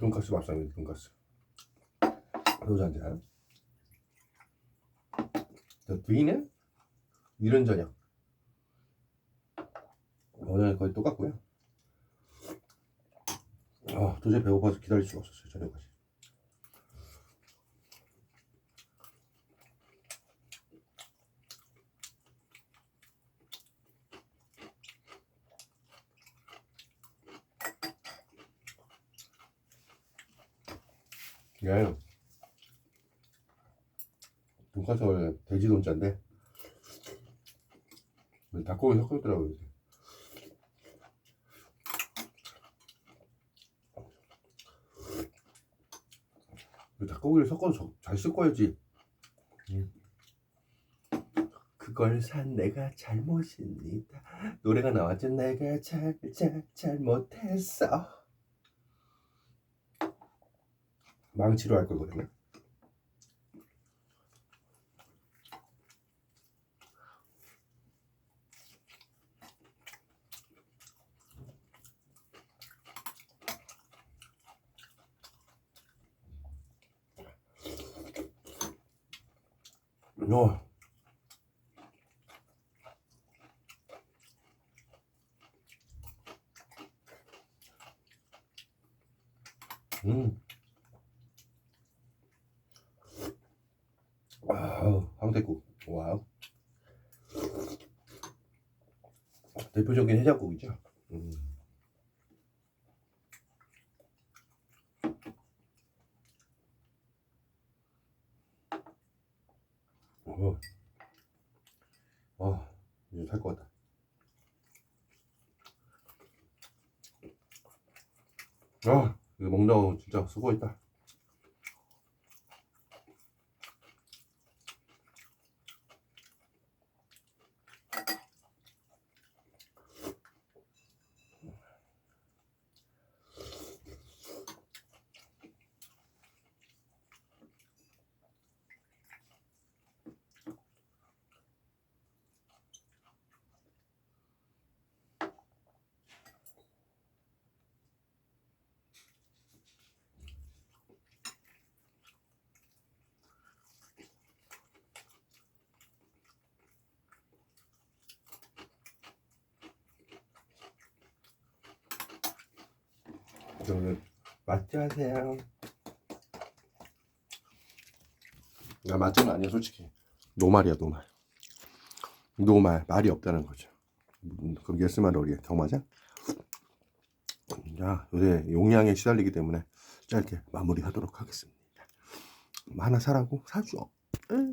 돈가스 밥상입니다. 돈가스. 소주 한 잔. 저 뒤는 이런 저녁. 오늘 거의 똑같고요. 아 도저히 배고파서 기다릴 수가 없었어요 저녁까지. 예. 돈가스 원래 돼지 돈자인데 닭고기. 그 닭고기를 섞어서 잘 섞어야지. 음. 그걸 산 내가 잘못입니다. 노래가 나왔죠. 내가 잘, 잘, 잘못했어. 망치로 할걸 그랬나? 어. 음. 와우, 황태국. 와우. 대표적인 해장국이죠. 음. 어. 아, 이제 살 것 같다. 아, 이거 먹느라고 진짜 수고했다. 저는 맛지 하세요. 나 맛집은 아니야 솔직히. 노말이야 노말. 노말 말이 없다는 거죠. 음, 그럼 예스만 어리에 정맞아? 자 요새 용량에 시달리기 때문에 짧게 마무리하도록 하겠습니다. 하나 사라고 사줘. 응.